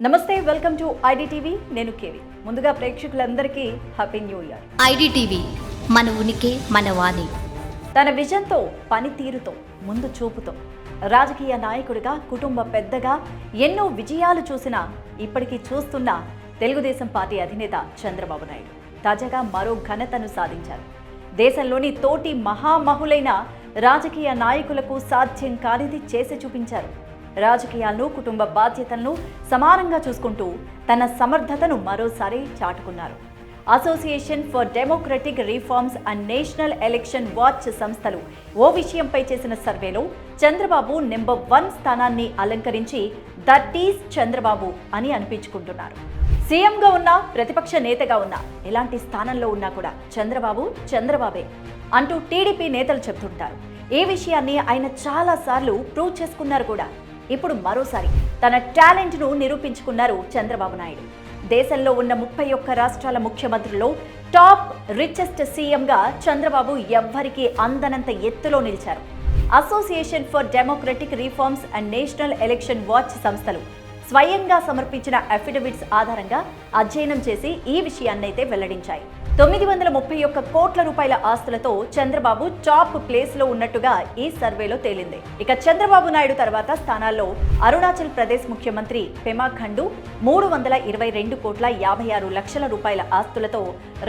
నమస్తే welcome to IDTV. నేను K V. ముందుగా ప్రేక్షకులందరికీ హ్యాపీ న్యూ ఇయర్ ఐడిటీవీ మన ఉనికి మన వాణి. తన విజన్తో పనితీరుతో ముందు చూపుతో రాజకీయ నాయకుడిగా కుటుంబ పెద్దగా ఎన్నో విజయాలు చూసిన ఇప్పటికీ చూస్తున్న తెలుగుదేశం పార్టీ అధినేత చంద్రబాబు నాయుడు. తాజాగా మరో ఘనతను సాధించారు. దేశంలోని తోటి మహామహులైన రాజకీయ నాయకులకు సాధ్యం కానిది చేసి చూపించారు. రాజకీయాలను కుటుంబ బాధ్యతలను సమానంగా చూసుకుంటూ తన సమర్థతను మరోసారి చాటుకున్నారు. Association for democratic reforms and national election watch సంస్థలు ఓ విషయంపై చేసిన సర్వేలో చంద్రబాబు నెంబర్ వన్ స్థానాన్ని అలంకరించి దట్ ఈస్ చంద్రబాబు అని అనిపించుకుంటున్నారు. సీఎంగా ఉన్నా ప్రతిపక్ష నేతగా ఉన్నా ఎలాంటి స్థానంలో ఉన్నా కూడా చంద్రబాబు చంద్రబాబే అంటూ టీడీపీ నేతలు చెబుతుంటారు. ఈ విషయాన్ని ఆయన చాలాసార్లు ప్రూవ్ చేసుకున్నారు కూడా ఇప్పుడు మరోసారి తన టాలెంట్ను నిరూపించుకున్నారు చంద్రబాబు నాయుడు. దేశంలో ఉన్న ముప్పై ఒక్క రాష్ట్రాల ముఖ్యమంత్రుల్లో టాప్ రిచెస్ట్ సీఎంగా చంద్రబాబు ఎవ్వరికీ అందనంత ఎత్తులో నిలిచారు. Association for democratic reforms and national election watch సంస్థలు స్వయంగా సమర్పించిన అఫిడవిట్స్ ఆధారంగా అధ్యయనం చేసి ఈ విషయాన్నైతే వెల్లడించాయి. తొమ్మిది వందల ముప్పై ఒక్క కోట్ల రూపాయల ఆస్తులతో చంద్రబాబు టాప్ ప్లేస్లో ఉన్నట్టుగా ఈ సర్వేలో తేలింది. ఇక చంద్రబాబు నాయుడు తర్వాత స్థానాల్లో అరుణాచల్ ప్రదేశ్ ముఖ్యమంత్రి పెమా ఖండు మూడు వందల ఇరవై రెండు కోట్ల యాభై ఆరు లక్షల రూపాయల ఆస్తులతో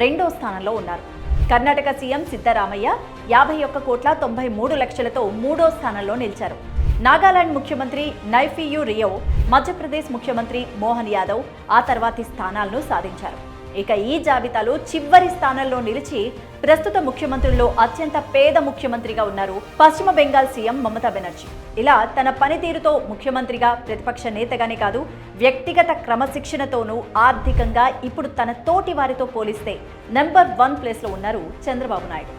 రెండో స్థానంలో ఉన్నారు. కర్ణాటక సీఎం సిద్ధరామయ్య యాభై ఒక్క కోట్ల తొంభై మూడు లక్షలతో మూడో స్థానంలో నిలిచారు. నాగాలాండ్ ముఖ్యమంత్రి నైఫియు రియో మధ్యప్రదేశ్ ముఖ్యమంత్రి మోహన్ యాదవ్ ఆ తర్వాతి స్థానాలను సాధించారు. ఇక ఈ జాబితాలో చివరి స్థానంలో నిలిచి ప్రస్తుత ముఖ్యమంత్రుల్లో అత్యంత పేద ముఖ్యమంత్రిగా ఉన్నారు పశ్చిమ బెంగాల్ సీఎం మమతా బెనర్జీ. ఇలా తన పనితీరుతో ముఖ్యమంత్రిగా ప్రతిపక్ష నేతగానే కాదు వ్యక్తిగత క్రమశిక్షణతోనూ ఆర్థికంగా ఇప్పుడు తన తోటి వారితో పోలిస్తే నెంబర్ వన్ ప్లేస్లో ఉన్నారు చంద్రబాబు నాయుడు.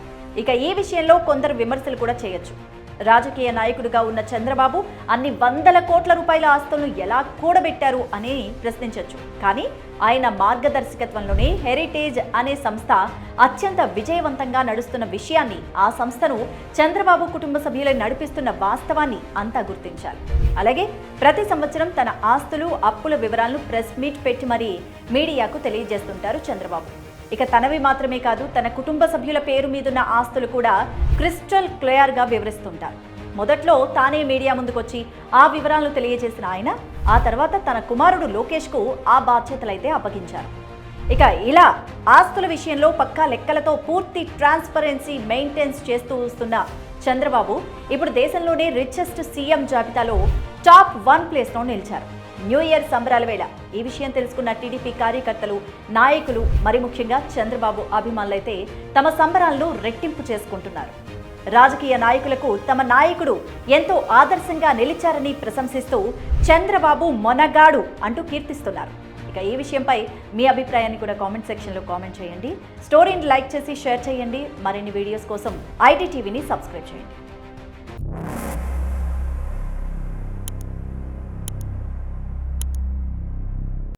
ఇక ఈ విషయంలో కొందరు విమర్శలు కూడా చేయొచ్చు. రాజకీయ నాయకుడిగా ఉన్న చంద్రబాబు అన్ని వందల కోట్ల రూపాయల ఆస్తులను ఎలా కూడబెట్టారు అని ప్రశ్నించవచ్చు కానీ ఆయన మార్గదర్శకత్వంలోనే హెరిటేజ్ అనే సంస్థ అత్యంత విజయవంతంగా నడుస్తున్న విషయాన్ని ఆ సంస్థను చంద్రబాబు కుటుంబ సభ్యులే నడిపిస్తున్న వాస్తవాన్ని అంతా గుర్తించాలి అలాగే ప్రతి సంవత్సరం తన ఆస్తులు అప్పుల వివరాలను ప్రెస్ మీట్ పెట్టి మరీ మీడియాకు తెలియజేస్తుంటారు చంద్రబాబు. ఇక తనవి మాత్రమే కాదు తన కుటుంబ సభ్యుల పేరు మీదున్న ఆస్తులు కూడా క్రిస్టల్ క్లియర్గా వివరిస్తుంటారు. మొదట్లో తానే మీడియా ముందుకొచ్చి ఆ వివరాలను తెలియజేసిన ఆయన ఆ తర్వాత తన కుమారుడు లోకేష్కు ఆ బాధ్యతలైతే అప్పగించారు. ఇక ఇలా ఆస్తుల విషయంలో పక్కా లెక్కలతో పూర్తి ట్రాన్స్పరెన్సీ మెయింటెన్స్ చేస్తూ వస్తున్న చంద్రబాబు ఇప్పుడు దేశంలోనే రిచెస్ట్ సీఎం జాబితాలో టాప్ వన్ ప్లేస్లో నిలిచారు. న్యూ ఇయర్ సంబరాల వేళ ఈ విషయం తెలుసుకున్న టీడీపీ కార్యకర్తలు నాయకులు మరి ముఖ్యంగా చంద్రబాబు అభిమానులైతే తమ సంబరాలను రెట్టింపు చేసుకుంటున్నారు. రాజకీయ నాయకులకు తమ నాయకుడు ఎంతో ఆదర్శంగా నిలిచారని ప్రశంసిస్తూ చంద్రబాబు మొనగాడు అంటూ కీర్తిస్తున్నారు. ఇక ఈ విషయంపై మీ అభిప్రాయాన్ని కూడా కామెంట్ సెక్షన్లో కామెంట్ చేయండి. స్టోరీని లైక్ చేసి షేర్ చేయండి. మరిన్ని వీడియోస్ కోసం ఐటీ టీవీని సబ్స్క్రైబ్ చేయండి.